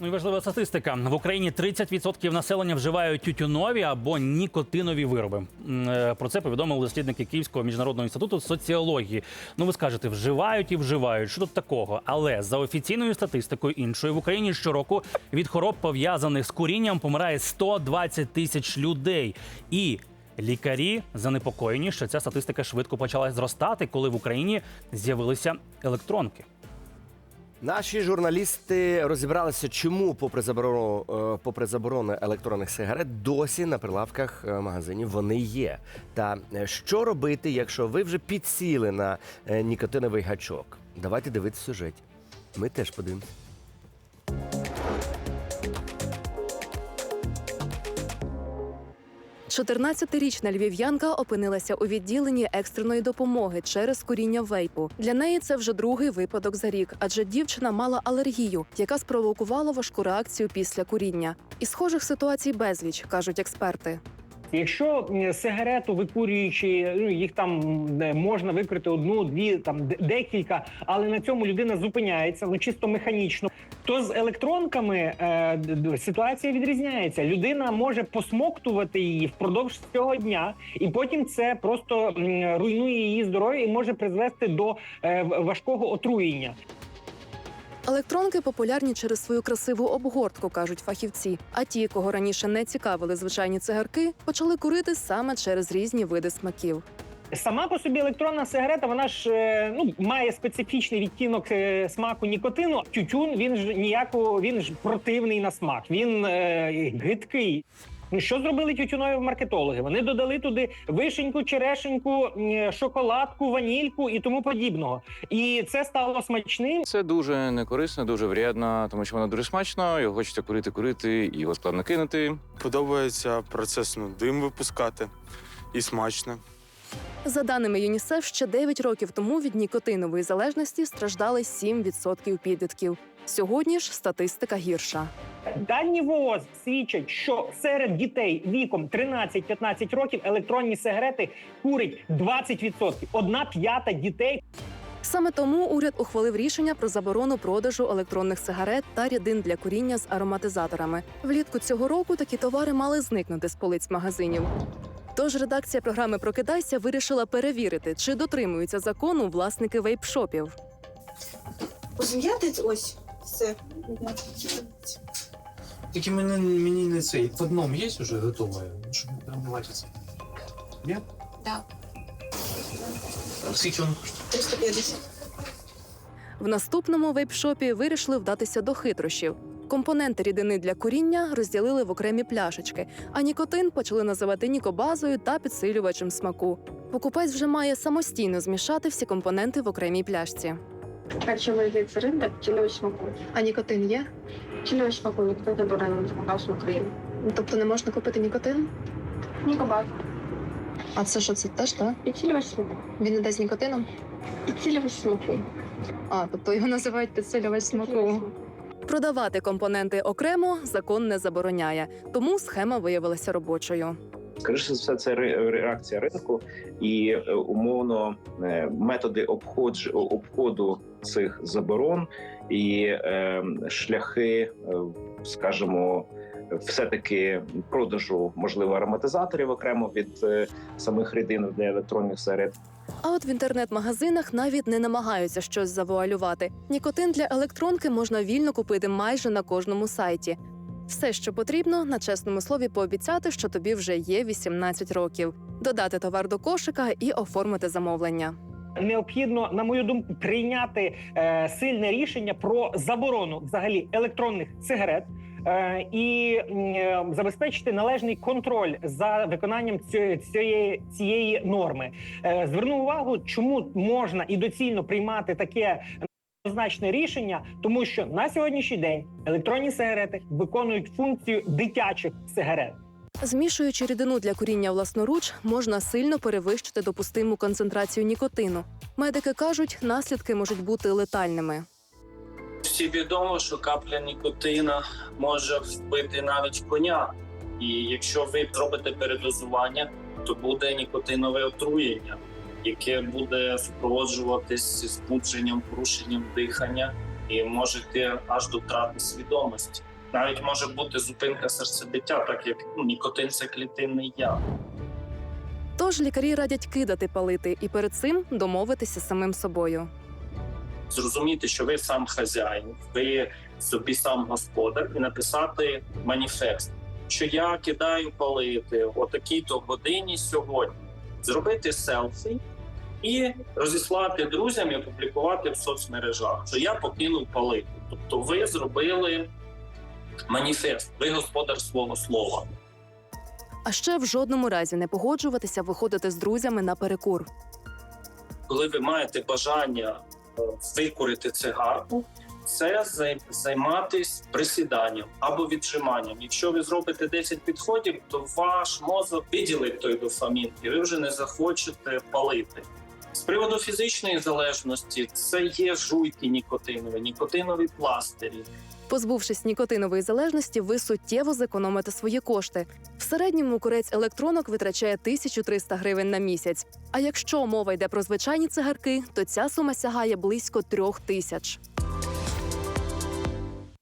Ну і важлива статистика. В Україні 30% населення вживають тютюнові або нікотинові вироби. Е, Про це повідомили дослідники Київського міжнародного інституту соціології. Ну ви скажете, вживають і вживають. Що тут такого? Але за офіційною статистикою іншою в Україні щороку від хвороб пов'язаних з курінням помирає 120 тисяч людей. І лікарі занепокоєні, що ця статистика швидко почала зростати, коли в Україні з'явилися електронки. Наші журналісти розібралися, чому, попри заборону, е, попри заборону електронних сигарет, досі на прилавках е, магазинів вони є. Та е, що робити, якщо ви вже підсіли на нікотиновий гачок? Давайте дивитися сюжет. Ми теж подивимося. 14-річна львів'янка опинилася у відділенні екстреної допомоги через куріння вейпу. Для неї це вже другий випадок за рік, адже дівчина мала алергію, яка спровокувала важку реакцію після куріння. І схожих ситуацій безліч, кажуть експерти. Якщо сигарету викурюючи, ну їх там можна викрити одну, дві, там декілька, але на цьому людина зупиняється, ну чисто механічно. То з електронками е, ситуація відрізняється. Людина може посмоктувати її впродовж цього дня, і потім це просто руйнує її здоров'я і може призвести до е, важкого отруєння. Електронки популярні через свою красиву обгортку, кажуть фахівці. А ті, кого раніше не цікавили звичайні цигарки, почали курити саме через різні види смаків. Сама по собі електронна сигарета, вона ж е, ну має специфічний відтінок е, смаку нікотину. Тютюн він ж ніяко він ж противний на смак. Він е, гидкий. Ну що зробили тютюнові маркетологи? Вони додали туди вишеньку, черешеньку, шоколадку, ванільку і тому подібного. І це стало смачним. Це дуже некорисно, дуже вредно, тому що воно дуже смачно, його хочеться курити, курити, і його складно кинути. Подобається процес ну, дим випускати і смачно. За даними ЮНІСЕФ, ще 9 років тому від нікотинової залежності страждали 7% підлітків. Сьогодні ж статистика гірша. Дані ВООЗ свідчать, що серед дітей віком 13-15 років електронні сигарети курить 20%. Одна п'ята дітей Саме тому уряд ухвалив рішення про заборону продажу електронних сигарет та рідин для куріння з ароматизаторами. Влітку цього року такі товари мали зникнути з полиць магазинів. Тож редакція програми Прокидайся вирішила перевірити, чи дотримуються закону власники вейп-шопів. Розумієте, ось все. Тільки мені, мені не цей. В одному є вже готове, щоб не латиться. Є? Так. Скільки він коштує? 350. В наступному вейп-шопі вирішили вдатися до хитрощів. Компоненти рідини для куріння розділили в окремі пляшечки, а нікотин почали називати нікобазою та підсилювачем смаку. Покупець вже має самостійно змішати всі компоненти в окремій пляшці. Харчовий вид ринок цільовий смаку. А нікотин є? Цільовий смаку ніхто заборонений законодавством України. Тобто не можна купити нікотин? Нікобак. А це що це теж так? Підсилювач смаку. Він іде з нікотином? Підсилювач смаку. А, тобто його називають підсилювач смаку. Продавати компоненти окремо закон не забороняє, тому схема виявилася робочою. Скоріше за все, це реакція ринку і е, умовно е, методи обходж, обходу цих заборон і е, шляхи, е, скажімо, все-таки продажу можливо ароматизаторів окремо від е, самих рідин для електронних сигарет. А от в інтернет-магазинах навіть не намагаються щось завуалювати. Нікотин для електронки можна вільно купити майже на кожному сайті. Все, що потрібно, на чесному слові пообіцяти, що тобі вже є 18 років, додати товар до кошика і оформити замовлення. необхідно, на мою думку, прийняти е, сильне рішення про заборону взагалі електронних сигарет. е, І е, забезпечити належний контроль за виконанням цієї цієї норми. Е, Зверну увагу, чому можна і доцільно приймати таке однозначне рішення, тому що на сьогоднішній день електронні сигарети виконують функцію дитячих сигарет. Змішуючи рідину для куріння власноруч, можна сильно перевищити допустиму концентрацію нікотину. Медики кажуть, наслідки можуть бути летальними. Всі відомо, що капля нікотина може вбити навіть коня. І якщо ви зробите передозування, то буде нікотинове отруєння, яке буде супроводжуватись збудженням, порушенням дихання і може йти аж до втрати свідомості. Навіть може бути зупинка серцебиття, так як ну, нікотин це клітинний яд. Тож лікарі радять кидати палити і перед цим домовитися з самим собою. Зрозуміти, що ви сам хазяїн, ви собі сам господар, і написати маніфест, що я кидаю палити о такій-то годині сьогодні, зробити селфі і розіслати друзям і опублікувати в соцмережах, що я покинув палити. Тобто, ви зробили маніфест, ви господар свого слова. А ще в жодному разі не погоджуватися виходити з друзями на перекур. коли ви маєте бажання е, викурити цигарку, це зай- займатись присіданням або віджиманням. Якщо ви зробите 10 підходів, то ваш мозок виділить той дофамін, і ви вже не захочете палити. З приводу фізичної залежності, це є жуйки нікотинові, нікотинові пластирі, Позбувшись нікотинової залежності, ви суттєво зекономите свої кошти. В середньому курець електронок витрачає 1300 гривень на місяць. А якщо мова йде про звичайні цигарки, то ця сума сягає близько трьох тисяч.